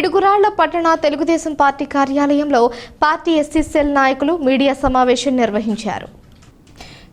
పిడుగురాళ్ళ పట్టణ తెలుగుదేశం పార్టీ కార్యాలయంలో party SC cell నాయకులు మీడియా సమావేశం నిర్వహించారు.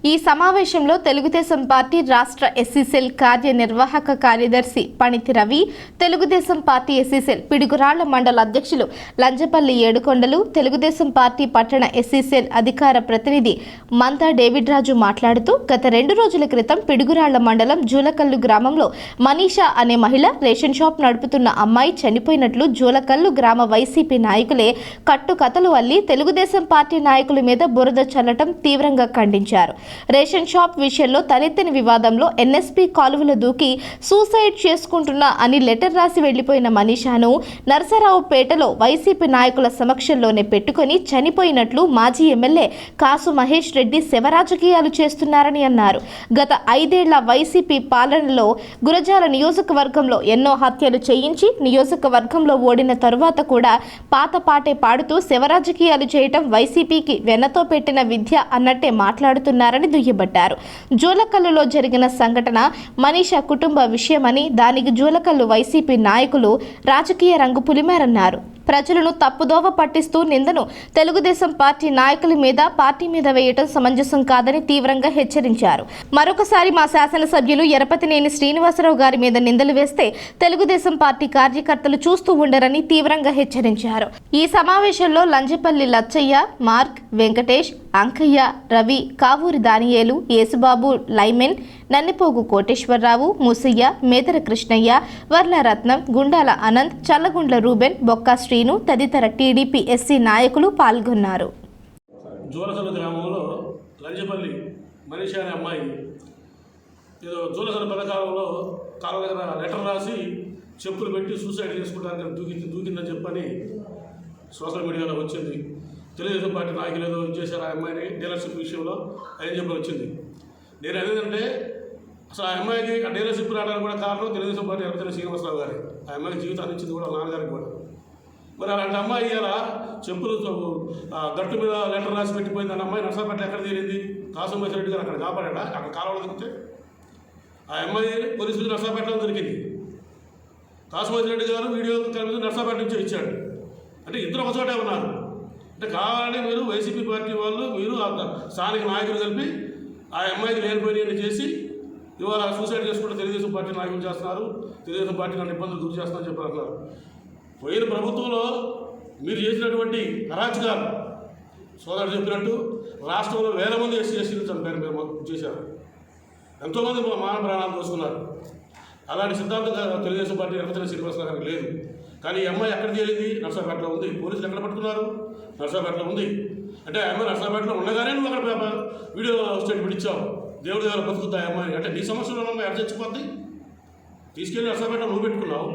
ఈ సమావేశంలో తెలుగుదేశం పార్టీ రాష్ట్ర ఎస్సీసెల్ కార్యనిర్వాహక కార్యదర్శి Paniti Ravi Telugu Desam party SC cell Piduguralla మండల అధ్యక్షులు లంజపల్లి ఏడుకొండలు తెలుగుదేశం పార్టీ పట్టణ ఎస్సీసెల్ అధికార ప్రతినిధి మంతా డేవిడ్ రాజు మాట్లాడుతూ గత రెండు రోజుల క్రితం పిడుగురాళ్ళ మండలం జూలకల్లు గ్రామంలో మనీషా అనే మహిళ రేషన్ షాప్ నడుపుతున్న అమ్మాయి చనిపోయినట్లు జూలకల్లు గ్రామ వైసీపీ నాయకులే కట్టుకథలు అల్లి తెలుగుదేశం పార్టీ నాయకుల మీద బురద చల్లటం తీవ్రంగా ఖండించారు. రేషన్ షాప్ విషయంలో తలెత్తిన వివాదంలో ఎన్ఎస్పీ కాలువలు దూకి సూసైడ్ చేసుకుంటున్నా అని లెటర్ రాసి వెళ్ళిపోయిన మనీషాను నరసరావుపేటలో వైసీపీ నాయకుల సమక్షంలోనే పెట్టుకొని చనిపోయినట్లు మాజీ ఎమ్మెల్యే కాసు మహేష్ రెడ్డి శివరాజకీయాలు చేస్తున్నారని అన్నారు. గత ఐదేళ్ళ వైసీపీ పాలనలో గురజాల నియోజకవర్గంలో ఎన్నో హత్యలు చేయించి నియోజకవర్గంలో ఓడిన తరువాత కూడా పాత పాటే పాడుతూ శివరాజకీయాలు చేయటం వైసీపీకి వెన్నతో పెట్టిన విద్య అన్నట్టే మాట్లాడుతున్నారని దుయ్యబట్టారు. జూలకల్లులో జరిగిన సంఘటన మనీషా కుటుంబ విషయమని దానికి జూలకల్లు వైసీపీ నాయకులు రాజకీయ రంగు పులిమారన్నారు. ప్రజలను తప్పుదోవ పట్టిస్తూ నిందను తెలుగుదేశం పార్టీ నాయకుల మీద పార్టీ మీద వేయటం సమంజసం కాదని తీవ్రంగా హెచ్చరించారు. మరొకసారి మా శాసనసభ్యులు ఎరపతినేని శ్రీనివాసరావు గారి మీద నిందలు వేస్తే తెలుగుదేశం పార్టీ కార్యకర్తలు చూస్తూ ఉండరని తీవ్రంగా హెచ్చరించారు. ఈ సమావేశంలో Lanjapalli Lachaiah Mark Venkatesh Ankaiah Ravi Kavuri Daniyelu Yesubabu lineman Nannipogu Koteswara Rao Musaiah Medara Krishnaiah Varlaratnam Gundala Anant Challagundla Ruben Bokka Srinu తదితర టీడీపీ ఎస్సీ నాయకులు పాల్గొన్నారు. జూలసల గ్రామంలో లంజపల్లి మనీషా అనే అమ్మాయి ఏదో జూలసల పథకాలంలో కాళ్ళ దగ్గర లెటర్ రాసి చెప్పులు పెట్టి సూసైడ్ చేసుకుంటానికి దూకి దూకిందని చెప్పని సోషల్ మీడియాలో వచ్చింది. తెలుగుదేశం పార్టీ నాయకులు ఏదో చేశారు ఆ అమ్మాయిని డీలర్షిప్ విషయంలో అని చెప్పి వచ్చింది. నేను అనేదంటే అసలు ఆ అమ్మాయికి డీలర్షిప్ రావడానికి కూడా కారణం తెలుగుదేశం పార్టీ ఎర్రతల్లి శ్రీనివాసరావు గారి. ఆ అమ్మాయికి జీవితాన్ని ఇచ్చింది కూడా నాన్నగారికి కూడా. మరి అలాంటి అమ్మాయి ఇలా చెప్పులు గట్టు మీద లెటర్ రాసి పెట్టిపోయింది అన్న అమ్మాయి నర్సాపేట ఎక్కడ తీరింది? కాసంబేశ్వర రెడ్డి గారు అక్కడ కాపాడా అక్కడ కాలంలో దొరికితే? ఆ అమ్మాయి పోలీసులు నర్సాపేటలో దొరికింది. కాసంబేశ్వర రెడ్డి గారు వీడియో కలిపి నర్సాపేట నుంచి ఇచ్చాడు అంటే ఇద్దరు ఒక చోటే ఉన్నారు. అంటే కావాలని మీరు వైసీపీ పార్టీ వాళ్ళు మీరు ఆ స్థానిక నాయకులు కలిపి ఆ అమ్మాయికి లేనిపోయినవి చేసి ఇవాళ సూసైడ్ చేసుకుంటే తెలుగుదేశం పార్టీ నాయకులు చేస్తున్నారు. తెలుగుదేశం పార్టీ నన్ను ఇబ్బందులు గురి చేస్తున్నారని చెప్పి అంటున్నారు పోయిన ప్రభుత్వంలో మీరు చేసినటువంటి అరాచకాలు సోదరుడు చెప్పినట్టు రాష్ట్రంలో వేల మంది ఎస్సీ ఎస్సీలు చంపారు మీరు మాకు చేశారు. ఎంతోమంది మా మాన ప్రాణాలు దోసుకున్నారు. అలాంటి సిద్ధాంతం తెలుగుదేశం పార్టీ ఎర్రచంద్ర శ్రీనివాసరావు గారికి లేదు. కానీ ఈ అమ్మాయి ఎక్కడ తెలియదు నర్సాపేటలో ఉంది. పోలీసులు ఎక్కడ పట్టుకున్నారు? నర్సాపేటలో ఉంది. అంటే ఆ అమ్మాయి నర్సాపేటలో ఉండగానే నువ్వు అక్కడ పేపర్ వీడియో స్టేట్మెంట్ ఇచ్చావు. దేవుడు దగ్గర బతుకుతాయి అమ్మాయి అంటే నీ సమస్యలో ఉన్న అమ్మాయి ఎక్కడ చచ్చిపోద్ది తీసుకెళ్ళి నర్సాపేటలో నువ్వు పెట్టుకున్నావు.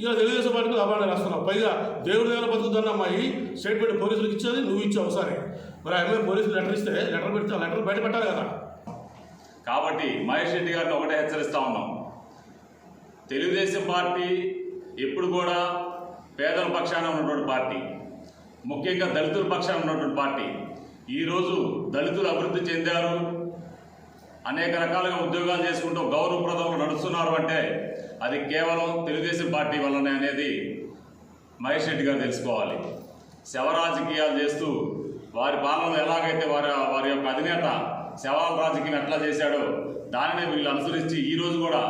ఇక తెలుగుదేశం పార్టీకి అబాండ రాస్తున్నావు. పైగా దేవుడి దగ్గర బతుకుతున్న అమ్మాయి స్టేట్మెంట్ పోలీసులకు ఇచ్చేది నువ్వు ఇచ్చావు సరే మరి ఆ అమ్మాయి పోలీసులు లెటర్ ఇస్తే లెటర్ పెడితే ఆ లెటర్ బయట పెట్టాలి కదా. కాబట్టి మహేష్ రెడ్డి గారిని ఒకటే హెచ్చరిస్తా ఉన్నాం. తెలుగుదేశం పార్టీ ఎప్పుడు కూడా పేదల పక్షాన ఉన్నటువంటి పార్టీ. ముఖ్యంగా దళితుల పక్షాన ఉన్నటువంటి పార్టీ. ఈరోజు దళితులు అభివృద్ధి చెందారు. అనేక రకాలుగా ఉద్యోగాలు చేసుకుంటూ గౌరవప్రదంగా నడుస్తున్నారు అంటే అది కేవలం తెలుగుదేశం పార్టీ వల్లనే అనేది మహేష్ రెడ్డి గారు తెలుసుకోవాలి. శవ రాజకీయాలు చేస్తూ వారి పాలన ఎలాగైతే వారి వారి యొక్క అధినేత శవాల రాజకీయం ఎట్లా చేశాడో దానినే వీళ్ళు అనుసరించి ఈరోజు కూడా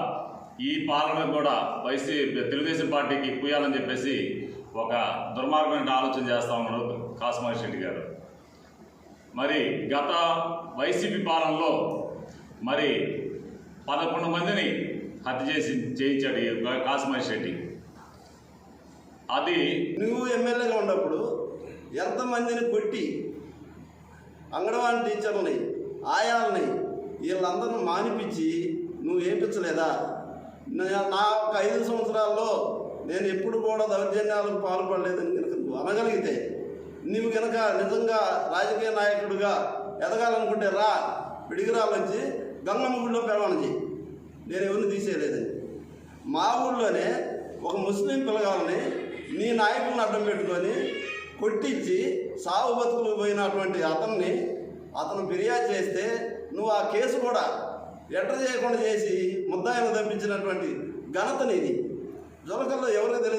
ఈ పాలన కూడా వైసీ తెలుగుదేశం పార్టీకి పూయాలని చెప్పేసి ఒక దుర్మార్గమైన ఆలోచన చేస్తూ ఉన్నాడు కాసు మహేష్ రెడ్డి గారు. మరి గత వైసీపీ పాలనలో మరి పదకొండు మందిని హత్య చేసి చేయించాడు ఈ రెడ్డి అది నువ్వు ఎమ్మెల్యేగా ఉన్నప్పుడు ఎంతమందిని కొట్టి అంగన్వాడీ టీచర్లని ఆయాలని వీళ్ళందరిని మానిపించి నువ్వు వేయించలేదా నా- ఒక ఐదు సంవత్సరాల్లో నేను ఎప్పుడు కూడా దౌర్జన్యాలకు పాల్పడలేదని కనుక నువ్వు అనగలిగితే నువ్వు కనుక నిజంగా రాజకీయ నాయకుడిగా ఎదగాలనుకుంటే రా పిడిగిరాలు వచ్చి గంగమ్మ గుడిలో పిలవనిది నేను ఎవరిని తీసేయలేదు మా ఊళ్ళోనే ఒక ముస్లిం పిల్లగాలని నీ నాయకులను అడ్డం పెట్టుకొని కొట్టించి సాగు బతుకులు పోయినటువంటి అతన్ని అతను ఫిర్యాదు చేస్తే నువ్వు ఆ కేసు కూడా ఎంటర్ చేయకుండా చేసి ముద్దాయిని తప్పించినటువంటి ఘనత నీది. జొలకల్లో ఎవరికి తెలియదు.